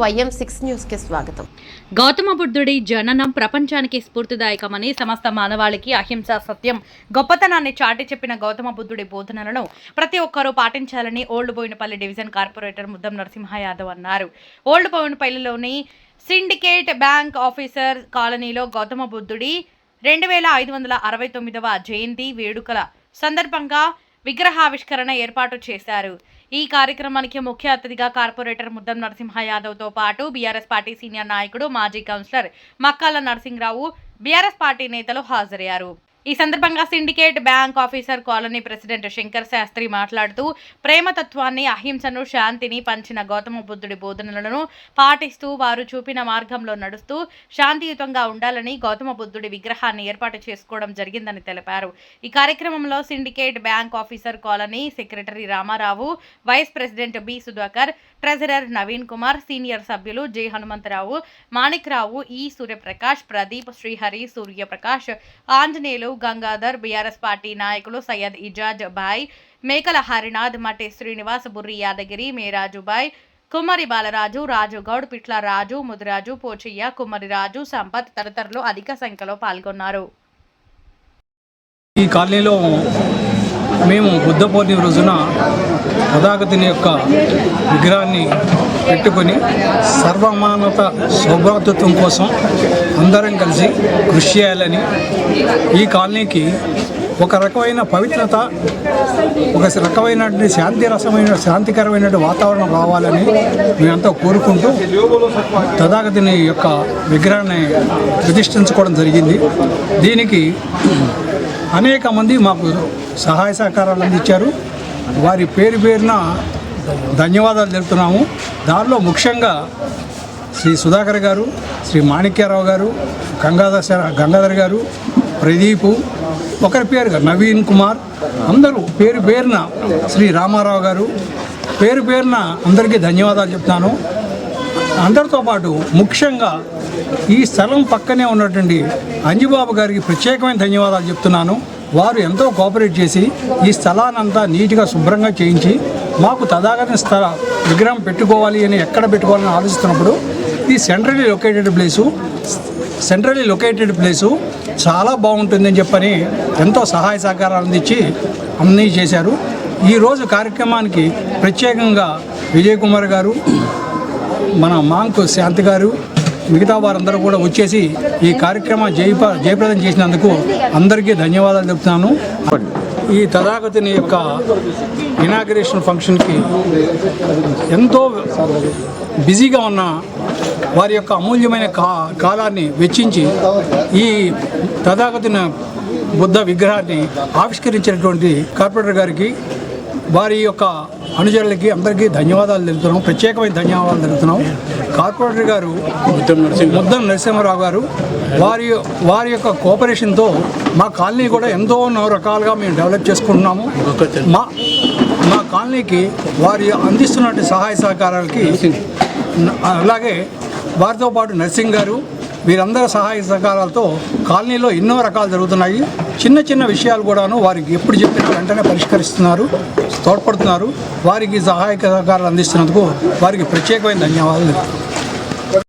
YM six న్యూస్కి స్వాగతం. గౌతమ బుద్ధుడి జననం ప్రపంచానికి స్ఫూర్తిదాయకమని సమస్త మానవాళికి అహింస సత్యం. గొప్పతనాన్ని చాటి చెప్పిన గౌతమ బుద్ధుడి బోధనలను ప్రతి ఒక్కరూ పాటించాలని old Bowenpally division corporator Muddam Narasimha Yadav అన్నారు. ఓల్డ్ బోయినపల్లిలోని సిండికేట్ బ్యాంక్ ఆఫీసర్ కాలనీలో గౌతమ బుద్ధుడి రెండు వేల ఐదు వందల అరవై తొమ్మిదవ జయంతి వేడుకల సందర్భంగా విగ్రహావిష్కరణ ఏర్పాటు చేశారు. ఈ కార్యక్రమానికి ముఖ్య అతిథిగా కార్పొరేటర్ ముద్దం నరసింహ యాదవ్తో పాటు బీఆర్ఎస్ పార్టీ సీనియర్ నాయకుడు మాజీ councillor Makkala Narasimharao BRS party నేతలు హాజరయ్యారు. ఈ సందర్భంగా Syndicate Bank officer colony president Shankar Shastri మాట్లాడుతూ ప్రేమతత్వాన్ని అహింసను శాంతిని పంచిన గౌతమ బుద్ధుడి బోధనలను పాటిస్తూ వారు చూపిన మార్గంలో నడుస్తూ శాంతియుతంగా ఉండాలని గౌతమ బుద్ధుడి విగ్రహాన్ని ఏర్పాటు చేసుకోవడం జరిగిందని తెలిపారు. ఈ కార్యక్రమంలో Syndicate Bank officer colony secretary Ramarao vice president B Sudhakar treasurer Naveen Kumar senior సభ్యులు J Hanumantharao Manikrao E Suryaprakash Pradeep Srihari Suryaprakash Anjaneyulu Gangadhar BRS party నాయకులు సయ్యద్ ఇజాజ్ భాయ్ మేకల హరినాథ్ మటి శ్రీనివాస్ బుర్రి యాదగిరి మేరాజుబాయ్ కుమ్మరి బాలరాజు రాజుగౌడ్ పిట్ల రాజు ముదిరాజు పోచయ్య కుమ్మరి రాజు సంపత్ తదితరులు అధిక సంఖ్యలో పాల్గొన్నారు. ఈ కాలనీలో మేము బుద్ధ పౌర్ణమి రోజున తథాగతుని యొక్క విగ్రహాన్ని పెట్టుకొని సర్వమానత సౌభ్రాతృత్వం కోసం అందరం కలిసి కృషి చేయాలని ఈ కాలనీకి ఒక రకమైన పవిత్రత ఒక రకమైనటువంటి శాంతి రసమైన శాంతికరమైనటువంటి వాతావరణం రావాలని మేమంతా కోరుకుంటూ తథాగతిని యొక్క విగ్రహాన్ని ప్రతిష్ఠించుకోవడం జరిగింది. దీనికి అనేక మంది మాకు సహాయ సహకారాలు అందించారు. వారి పేరు పేరున ధన్యవాదాలు తెలుపుతున్నాము. దానిలో ముఖ్యంగా శ్రీ సుధాకర్ గారు శ్రీ మాణిక్యారావు గారు గంగాధర్ గంగాధర్ గారు ప్రదీపు ఒకరి పేరుగా నవీన్ కుమార్ అందరూ పేరు పేరున శ్రీ రామారావు గారు పేరు పేరున అందరికీ ధన్యవాదాలు చెప్తాను. అందరితో పాటు ముఖ్యంగా ఈ స్థలం పక్కనే ఉన్నటువంటి అంజిబాబు గారికి ప్రత్యేకమైన ధన్యవాదాలు చెప్తున్నాను. వారు ఎంతో కోఆపరేట్ చేసి ఈ స్థలానంతా నీట్గా శుభ్రంగా చేయించి మాకు తదాగత స్థల విగ్రహం పెట్టుకోవాలి అని ఎక్కడ పెట్టుకోవాలని ఆలోచిస్తున్నప్పుడు ఇది centrally located place centrally located place చాలా బాగుంటుందని చెప్పని ఎంతో సహాయ సహకారాలు అందించి అన్నీ చేశారు. ఈరోజు కార్యక్రమానికి ప్రత్యేకంగా విజయ్ కుమార్ గారు మన మాంకు శాంతి గారు మిగతా వారందరూ కూడా వచ్చేసి ఈ కార్యక్రమం జయప జయప్రదం చేసినందుకు అందరికీ ధన్యవాదాలు చెప్తున్నాను ఈ తథాగతిని యొక్క ఇనాగరేషన్ ఫంక్షన్కి ఎంతో బిజీగా ఉన్న వారి యొక్క అమూల్యమైన కా కాలాన్ని వెచ్చించి ఈ తథాగతుని బుద్ధ విగ్రహాన్ని ఆవిష్కరించినటువంటి కార్పొరేటర్ గారికి వారి యొక్క అనుచరులకి అందరికీ ధన్యవాదాలు తెలుపుతున్నాం. ప్రత్యేకమైన ధన్యవాదాలు తెలుపుతున్నాం. కార్పొరేటర్ గారు ముద్దం నరసింహారావు. గారు వారి వారి యొక్క కోఆపరేషన్తో మా కాలనీ కూడా ఎంతో రకాలుగా మేము డెవలప్ చేసుకుంటున్నాము. మా మా కాలనీకి వారి అందిస్తున్నటువంటి సహాయ సహకారాలకి అలాగే వారితో పాటు నర్సింగ్ గారు వీరందరి సహాయ సహకారాలతో కాలనీలో ఎన్నో రకాలు జరుగుతున్నాయి. చిన్న చిన్న విషయాలు కూడాను వారికి ఎప్పుడు చెప్పినా వెంటనే పరిష్కరిస్తున్నారు తోడ్పడుతున్నారు. వారికి సహాయక సహకారాలు అందిస్తున్నందుకు వారికి ప్రత్యేకమైన ధన్యవాదాలు.